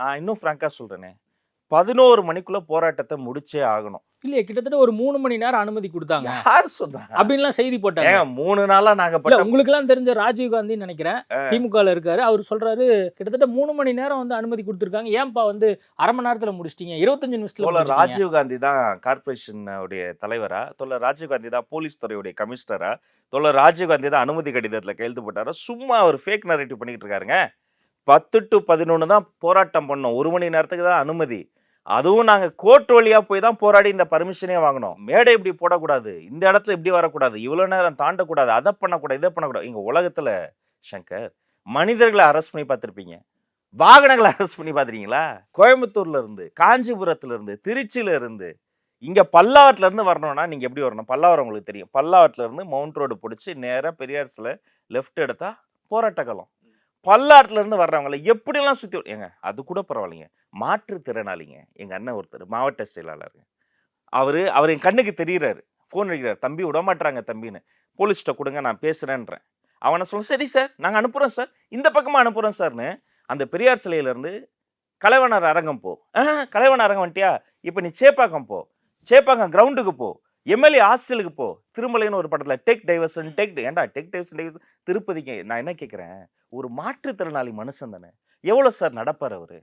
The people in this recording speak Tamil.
நான் இன்னும் ஃப்ராங்கா சொல்றேனே. பதினோரு மணிக்குள்ள போராட்டத்தை முடிச்சே ஆகணும். இல்லையே கிட்டத்தட்ட ஒரு மூணு மணி நேரம் அனுமதி கொடுத்தாங்க. யார் சொன்னாங்க? அப்படின்லாம் செய்தி போட்டாங்க. மூணு நாளா நாங்க உங்களுக்கு எல்லாம் தெரிஞ்ச ராஜீவ் காந்தின்னு நினைக்கிறேன். திமுகல இருக்காரு. அவர் சொல்றாரு கிட்டத்தட்ட மூணு மணி நேரம் வந்து அனுமதி கொடுத்துருக்காங்க. ஏன்பா வந்து அரை மணி நேரத்துல முடிச்சிட்டீங்க? இருபத்தஞ்சு நிமிஷத்துல தோழர் முடிச்சிட்டீங்க. ராஜீவ் காந்தி தான் கார்பரேஷன் உடைய தலைவரா? தோழர் ராஜீவ் காந்தி தான் போலீஸ் துறையுடைய கமிஷனரா? தோழர் ராஜீவ் காந்தி தான் அனுமதி கடிதத்துல கையெழுத்து போட்டாரா? சும்மா அவர் ஃபேக் நரேட்டிவ் பண்ணிட்டு இருக்காருங்க. பத்து டு பதினொன்று தான் போராட்டம் பண்ணோம். ஒரு மணி நேரத்துக்கு தான் அனுமதி. அதுவும் நாங்கள் கோர்ட் வழியாக போய் தான் போராடி இந்த பர்மிஷனே வாங்கினோம். மேடை இப்படி போடக்கூடாது. இந்த இடத்துல இப்படி வரக்கூடாது. இவ்வளோ நேரம் தாண்டக்கூடாது. அதை பண்ணக்கூடாது இதை பண்ணக்கூடாது. இங்கே உலகத்தில் சங்கர் மனிதர்களை அரெஸ்ட் பண்ணி பார்த்துருப்பீங்க. வாகனங்களை அரெஸ்ட் பண்ணி பார்த்துருக்கீங்களா? கோயம்புத்தூர்ல இருந்து காஞ்சிபுரத்துல இருந்து திருச்சியில இருந்து இங்கே பல்லாவரத்துல இருந்து வரணும்னா நீங்கள் எப்படி வரணும்? பல்லாவரம் உங்களுக்கு தெரியும். பல்லாவரத்துல இருந்து மவுண்ட் ரோடு பிடிச்சி நேராக பெரியார்ஸில் லெஃப்ட் எடுத்தால் போராட்ட களம் வர்றவங்கள இருந்து வர்றவங்களை எப்படிலாம் ஏங்க அது கூட பரவாயில்லைங்க. மாற்றுத்திறனாளிங்க எங்கள் அண்ணன் ஒருத்தர் மாவட்ட செயலாளர். அவர் அவர் என் கண்ணுக்கு தெரிகிறாரு ஃபோன் அடிக்கிறார் தம்பி விட மாட்டுறாங்க தம்பின்னு. போலீஸ்கிட்ட கொடுங்க நான் பேசுகிறேன்றேன் அவனை சொல்ல சரி சார் நாங்கள் அனுப்புகிறோம் சார். இந்த பக்கமாக அனுப்புகிறோம் சார்னு. அந்த பெரியார் சிலையிலேருந்து கலைவனர் அரங்கம் போ. ஆ கலைவனர் அரங்கம் வந்துட்டியா? இப்போ நீ சேப்பாக்கம் போ. சேப்பாக்கம் கிரவுண்டுக்கு போ. எம்எல்ஏ ஹாஸ்டலுக்கு போ. திருமலைன்னு ஒரு படத்தில் டெக் டைவர்சன் டெக் ஏன்டா டெக் டைவர்சன் டைவர்சன்? திருப்பதிக்கு நான் என்ன கேட்குறேன் ஒரு மாற்றுத்திறனாளி மனுஷன் தானே. எவ்வளோ சார் நடப்பார் அவர்?